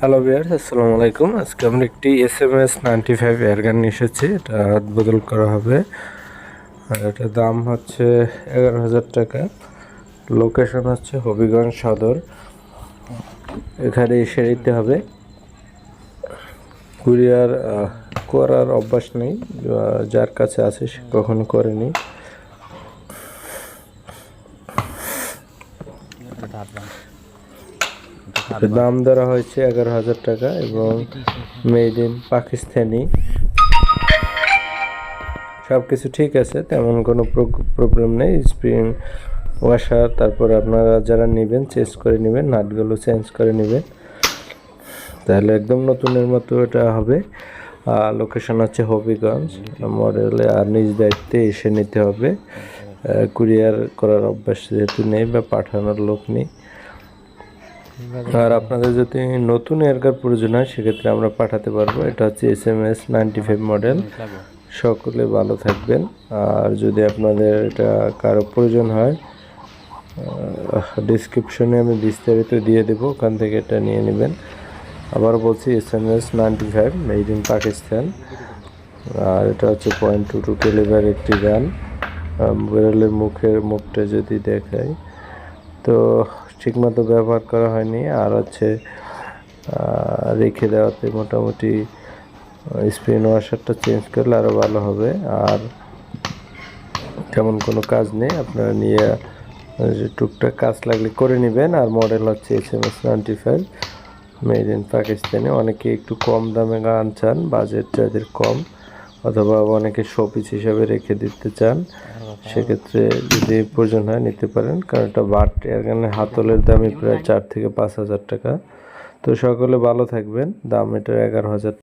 Hello বিয়ার আসসালামু আলাইকুম আজকে আমরা একটি S M S ninety five airgun এসেছি। এটা হাত বদল করা হবে। আর এটার দাম হচ্ছে এগারো হাজার টাকা। লোকেশন হচ্ছে হবিগঞ্জ সদর। এখানে এসে নিতে হবে। কুরিয়ার করার অভ্যাস নেই। যার কাছে আছে সে কখনো করেনি। দাম ধরা হয়েছে এগারো হাজার টাকা এবং মেড ইন পাকিস্তানি। সব কিছু ঠিক আছে, তেমন কোনো প্রবলেম নেই। স্প্রিং ওয়াশার তারপর আপনারা যারা নেবেন চেঞ্জ করে নেবেন, নাটগুলো চেঞ্জ করে নেবেন। তাহলে একদম নতুনের মতো এটা হবে। লোকেশন হচ্ছে হবিগঞ্জ। মডেলে আর নিজ দায়িত্বে এসে নিতে হবে। কুরিয়ার করার অভ্যাস যেহেতু নেই বা পাঠানোর লোক নেই। আর আপনাদের যদি নতুন এয়ারকার প্রয়োজন হয়, সেক্ষেত্রে আমরা পাঠাতে পারব। এটা হচ্ছে S M S ninety five model সকলে ভালো থাকবেন। আর যদি আপনাদের এটা কারও প্রয়োজন হয় ডিসক্রিপশনে আমি বিস্তারিত দিয়ে দেবো, ওখান থেকে এটা নিয়ে নেবেন। আবার বলছি S M S ninety five made in Pakistan আর এটা হচ্ছে পয়েন্ট টু টু ক্যালিবার একটি গান বেরোলের মুখের মুখটা যদি দেখাই। তো ঠিকমতো ব্যবহার করা হয়নি। আর হচ্ছে রেখে দেওয়াতে মোটামুটি স্পিন ওয়াশারটা চেঞ্জ করলে আরও ভালো হবে। আর তেমন কোনো কাজ নেই। আপনারা নিয়ে টুকটাক কাজ লাগলে করে নেবেন। আর মডেল হচ্ছে S M S ninety five made in পাকিস্তানে অনেকে একটু কম দামে গান চান বাজেট যাদের কম, অথবা অনেকে শোপিস হিসাবে রেখে দিতে চান। সেক্ষেত্রে যদি প্রয়োজন হয় নিতে পারেন, কারণ এটা বাট এখানে হাতলের দামই প্রায় চার থেকে পাঁচ হাজার টাকা। তো সকলে ভালো থাকবেন। দাম এটার এগারো হাজার